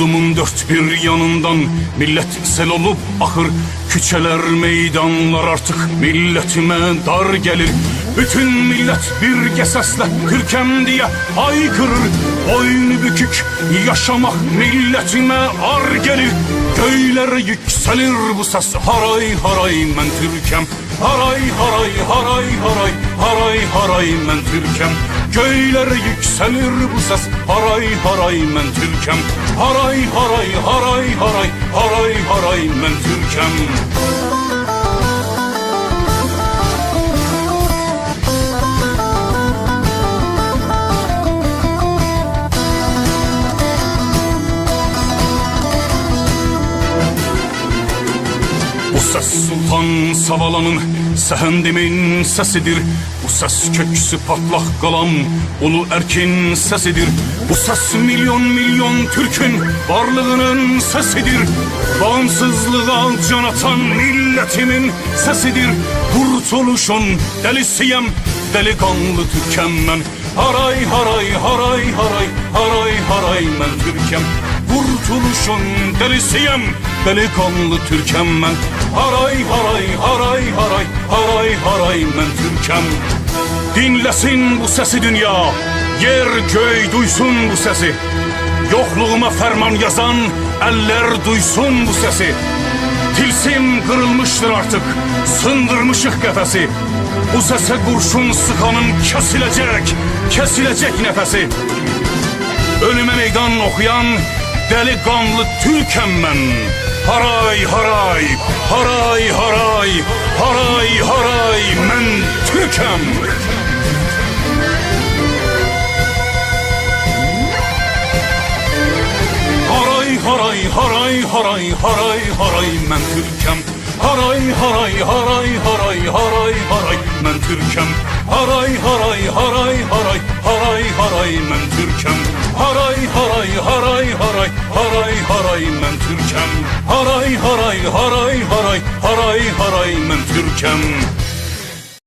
Yurdumun dört bir yanından millet sel olup ahır Küçeler meydanlar artık milletime dar gelir. Bütün millet bir gesesle Türkem diye haykırır Boynu bükük yaşamak milletime ar gelir. Göylere yükselir bu ses haray haray men Türkem. Haray haray haray haray haray haray men Türkem Göylere yükselir bu ses. Haray haray men Türkem. Haray haray haray haray. Haray haray men Türkem ses Sultan Savalan'ın sehendimin sesidir Bu ses köksü patlak kalam ulu erkin sesidir Bu ses milyon milyon Türk'ün varlığının sesidir Bağımsızlığa can atan milletimin sesidir Kurtuluşun delisiyem delikanlı Türkem ben Haray haray haray haray haray haray men Türkem Kurtuluşun delisiyem Delikanlı Türkem ben. Haray haray haray haray haray haray men Türkem. Dinlesin bu sesi dünya. Yer göy duysun bu sesi. Yokluğuma ferman yazan Eller duysun bu sesi. Tilsim kırılmıştır artık Sındırmışık kefesi Bu sese kurşun sıkanın kesilecek Kesilecek nefesi. Ölüme meydan okuyan delikanlı Türkem ben. Haray haray, haray haray, haray haray men Türkem. Haray haray haray haray haray haray men Türkem. Haray haray haray haray haray haray men Türkem. Haray haray haray haray haray haray men Türkem. Haray haray haray haray haray haray men Türkem. Haray haray haray haray haray haray men Türkem.